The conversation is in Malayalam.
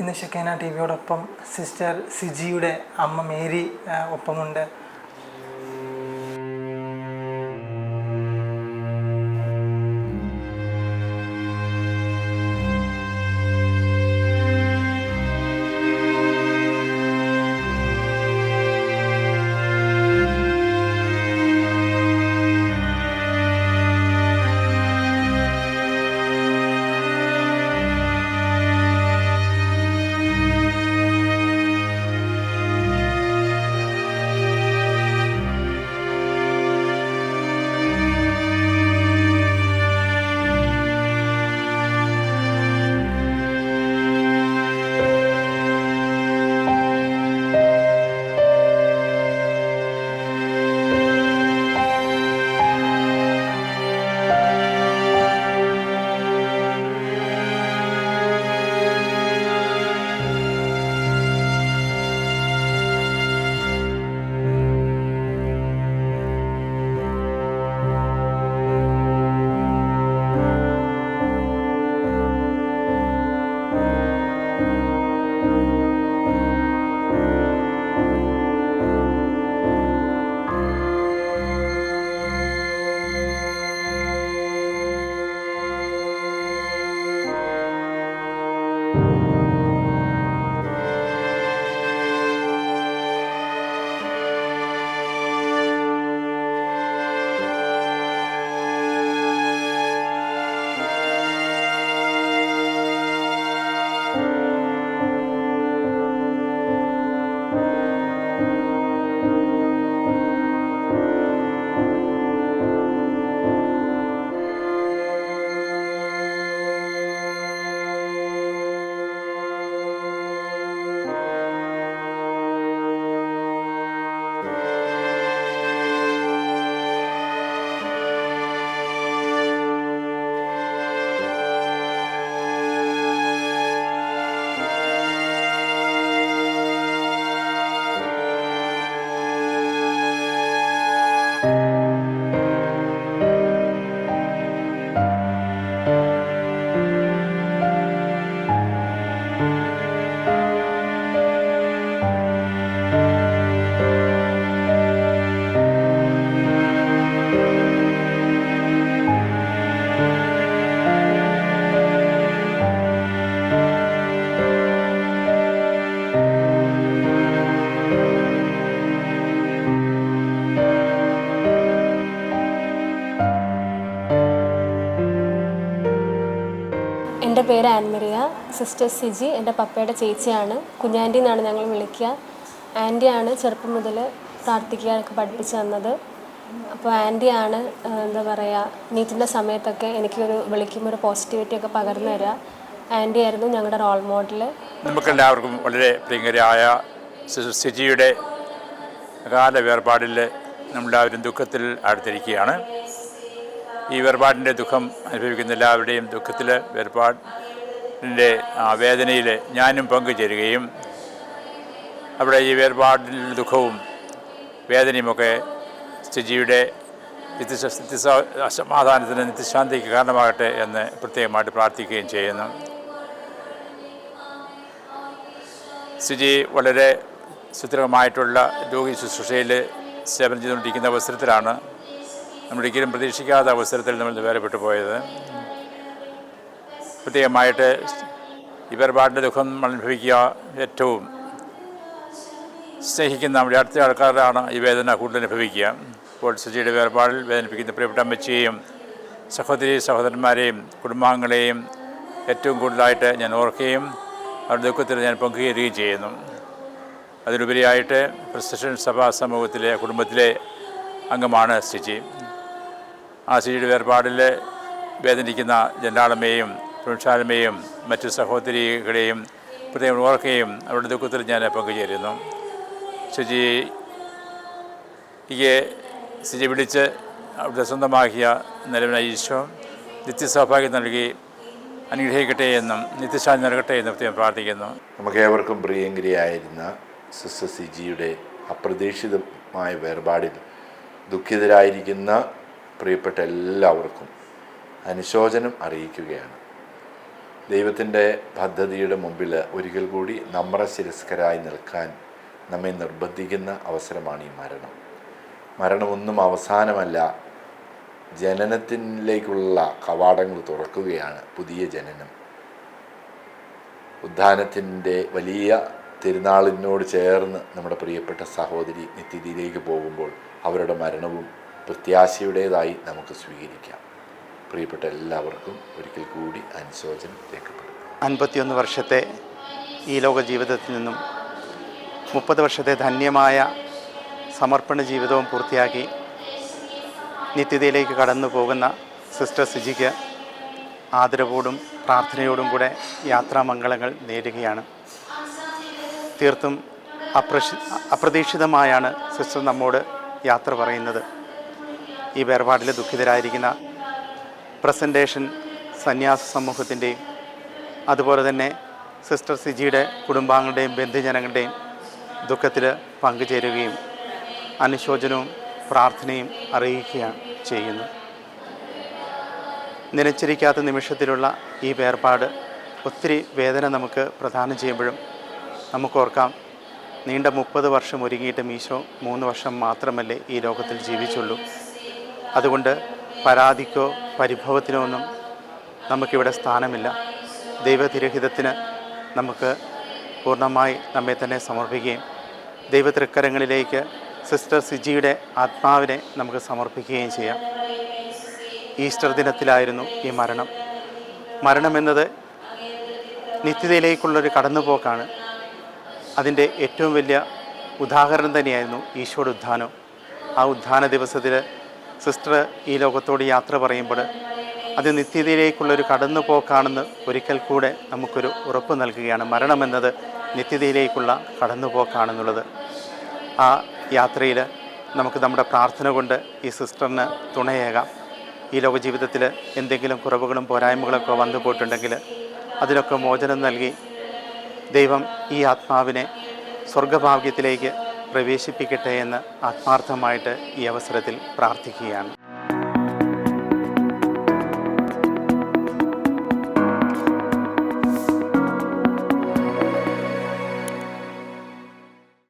ഇന്ന് ഷെക്കേന ടി വിയോടൊപ്പം സിസ്റ്റർ സിജിയുടെ അമ്മ മേരി ഒപ്പമുണ്ട്. എന്റെ പേര് ആൻമരിയ സിസ്റ്റർ സിജി എന്റെ പപ്പയുടെ ചേച്ചിയാണ്. കുഞ്ഞാന്റി എന്നാണ് ഞങ്ങൾ വിളിക്കുക. ആന്റിയാണ് ചെറുപ്പം മുതൽ പ്രാർത്ഥിക്കാനൊക്കെ പഠിപ്പിച്ചു തന്നത്. അപ്പോൾ ആന്റിയാണ് എന്താ പറയുക നീറ്റിന്റെ സമയത്തൊക്കെ എനിക്കൊരു വിളിക്കുമ്പോൾ ഒരു പോസിറ്റിവിറ്റി ഒക്കെ പകർന്നു തരിക. ആന്റി ആയിരുന്നു ഞങ്ങളുടെ റോൾ മോഡൽ നമുക്കെല്ലാവർക്കും വളരെ പ്രിയങ്കരായ സിജിയുടെ കാല വേർപാടിൽ നമ്മളെല്ലാവരും ദുഃഖത്തിൽ അടുത്തിരിക്കുകയാണ്. ഈ വേർപാടിന്റെ ദുഃഖം അനുഭവിക്കുന്ന എല്ലാവരുടെയും ദുഃഖത്തിൽ വേർപാടിന്റെ വേദനയിൽ ഞാനും പങ്കുചേരുകയും അവിടെ ഈ വേർപാടിന്റെ ദുഃഖവും വേദനയുമൊക്കെ സ്ഥിതിയുടെ നിത്യശ നിത്യസ- സമാധാനത്തിന് നിത്യശാന്തിക്ക് കാരണമാകട്ടെ എന്ന് പ്രത്യേകമായിട്ട് പ്രാർത്ഥിക്കുകയും ചെയ്യുന്നു. സ്ഥിതി വളരെ സുദൃഢമായിട്ടുള്ള രോഗി ശുശ്രൂഷയിൽ സേവനം ചെയ്തുകൊണ്ടിരിക്കുന്ന അവസരത്തിലാണ് നമ്മളൊരിക്കലും പ്രതീക്ഷിക്കാത്ത അവസരത്തിൽ നമ്മൾ വേർപെട്ടു പോയത്. പ്രത്യേകമായിട്ട് ഈ വേർപാടിന്റെ ദുഃഖം അനുഭവിക്കുക ഏറ്റവും സ്നേഹിക്കുന്ന നമ്മുടെ അടുത്ത ആൾക്കാരാണ് ഈ വേദന കൂടുതൽ അനുഭവിക്കുക. അപ്പോൾ സുജിയുടെ വേർപാടിൽ വേദനിപ്പിക്കുന്ന പ്രിയപ്പെട്ട അമ്മച്ചിയെയും സഹോദരി സഹോദരന്മാരെയും കുടുംബാംഗങ്ങളെയും ഏറ്റവും കൂടുതലായിട്ട് ഞാൻ ഓർക്കുകയും അവരുടെ ദുഃഖത്തിൽ ഞാൻ പങ്കുചേരുകയും ചെയ്യുന്നു. അതിലുപരിയായിട്ട് ക്രിസ്ത്യൻ സഭാ സമൂഹത്തിലെ കുടുംബത്തിലെ അംഗമാണ് സിജി. ആ സിജിയുടെ വേർപാടിൽ വേദനിക്കുന്ന ജനാളമ്മയെയും പ്രൊൻഷാലമ്മയും മറ്റു സഹോദരികളെയും പ്രത്യേകം ഓർക്കുകയും അവരുടെ ദുഃഖത്തിൽ ഞാൻ പങ്കുചേരുന്നു. ഈ സിജി പിടിച്ച് അവിടെ സ്വന്തമാക്കിയ നിലവിന ഈശോ നിത്യസൗഭാഗ്യം നൽകി അനുഗ്രഹിക്കട്ടെ എന്നും നിത്യശാന്തി നൽകട്ടെ എന്നും പ്രത്യേകം പ്രാർത്ഥിക്കുന്നു. നമുക്ക് ഏവർക്കും പ്രിയങ്കരിയായിരുന്ന സിസ്റ്റർ സിജിയുടെ അപ്രതീക്ഷിതമായ വേർപാടിൽ ദുഃഖിതരായിരിക്കുന്ന പ്രിയപ്പെട്ട എല്ലാവർക്കും അനുശോചനം അറിയിക്കുകയാണ്. ദൈവത്തിന്റെ പദ്ധതിയുടെ മുമ്പിൽ ഒരിക്കൽ കൂടി നമ്രശിരസ്കരായി നിൽക്കാൻ നമ്മെ നിർബന്ധിക്കുന്ന അവസരമാണ് ഈ മരണം. മരണമൊന്നും അവസാനമല്ല ജനനത്തിലേക്കുള്ള കവാടങ്ങൾ തുറക്കുകയാണ് പുതിയ ജനനം. ഉദ്ധാനത്തിന്റെ വലിയ തിരുനാളിനോട് ചേർന്ന് നമ്മുടെ പ്രിയപ്പെട്ട സഹോദരി നിത്യതിയിലേക്ക് പോകുമ്പോൾ അവരുടെ മരണവും പ്രത്യാശയുടേതായി നമുക്ക് സ്വീകരിക്കാം. പ്രിയപ്പെട്ട എല്ലാവർക്കും ഒരിക്കൽ കൂടി അനുശോചനം രേഖപ്പെടും അൻപത്തിയൊന്ന് വർഷത്തെ ഈ ലോക ജീവിതത്തിൽ നിന്നും മുപ്പത് വർഷത്തെ ധന്യമായ സമർപ്പണ ജീവിതവും പൂർത്തിയാക്കി നിത്യതയിലേക്ക് കടന്നു പോകുന്ന സിസ്റ്റർ സിജിക്ക് ആദരവോടും പ്രാർത്ഥനയോടും കൂടെ യാത്രാമംഗളങ്ങൾ നേരുകയാണ്. തീർത്തും അപ്രശി അപ്രതീക്ഷിതമായാണ് സിസ്റ്റർ നമ്മോട് യാത്ര പറയുന്നത്. ഈ വേർപാടിൽ ദുഃഖിതരായിരിക്കുന്ന പ്രസന്റേഷൻ സന്യാസ സമൂഹത്തിന്റെയും അതുപോലെ തന്നെ സിസ്റ്റർ സിജിയുടെ കുടുംബാംഗങ്ങളുടെയും ബന്ധുജനങ്ങളുടെയും ദുഃഖത്തിൽ പങ്കുചേരുകയും അനുശോചനവും പ്രാർത്ഥനയും അറിയിക്കുകയാണ് ചെയ്യുന്നു നിലച്ചിരിക്കാത്ത നിമിഷത്തിലുള്ള ഈ വേർപാട് ഒത്തിരി വേദന നമുക്ക് പ്രദാനം ചെയ്യുമ്പോഴും നമുക്കോർക്കാം നീണ്ട മുപ്പത് വർഷം ഒരുങ്ങിയിട്ടും ഈശോ മൂന്ന് വർഷം മാത്രമല്ലേ ഈ ലോകത്തിൽ ജീവിച്ചുള്ളൂ. അതുകൊണ്ട് പരാതിക്കോ പരിഭവത്തിനോ ഒന്നും നമുക്കിവിടെ സ്ഥാനമില്ല. ദൈവതിരഹിതത്തിന് നമുക്ക് പൂർണമായി നമ്മെ തന്നെ സമർപ്പിക്കുകയും ദൈവതൃക്കരങ്ങളിലേക്ക് സിസ്റ്റർ സിജിയുടെ ആത്മാവിനെ നമുക്ക് സമർപ്പിക്കുകയും ചെയ്യാം. ഈസ്റ്റർ ദിനത്തിലായിരുന്നു ഈ മരണം. മരണമെന്നത് നിത്യതയിലേക്കുള്ളൊരു കടന്നുപോക്കാണ്. അതിന്റെ ഏറ്റവും വലിയ ഉദാഹരണം തന്നെയായിരുന്നു ഈശോയുടെ ഉദ്ധാനം. ആ ഉദ്ധാന ദിവസത്തിൽ സിസ്റ്റർ ഈ ലോകത്തോട് യാത്ര പറയുമ്പോൾ അത് നിത്യതയിലേക്കുള്ളൊരു കടന്നു പോക്കാണെന്ന് ഒരിക്കൽ കൂടെ നമുക്കൊരു ഉറപ്പ് നൽകുകയാണ്. മരണമെന്നത് നിത്യതയിലേക്കുള്ള കടന്നുപോക്കാണെന്നുള്ളത്. ആ യാത്രയിൽ നമുക്ക് നമ്മുടെ പ്രാർത്ഥന കൊണ്ട് ഈ സിസ്റ്ററിന് തുണയേകാം. ഈ ലോകജീവിതത്തിൽ എന്തെങ്കിലും കുറവുകളും പോരായ്മകളൊക്കെ വന്നു പോയിട്ടുണ്ടെങ്കിൽ അതിനൊക്കെ മോചനം നൽകി ദൈവം ഈ ആത്മാവിനെ സ്വർഗഭാഗ്യത്തിലേക്ക് പ്രവേശിപ്പിക്കട്ടെ എന്ന് ആത്മാർത്ഥമായിട്ട് ഈ അവസരത്തിൽ പ്രാർത്ഥിക്കുകയാണ്.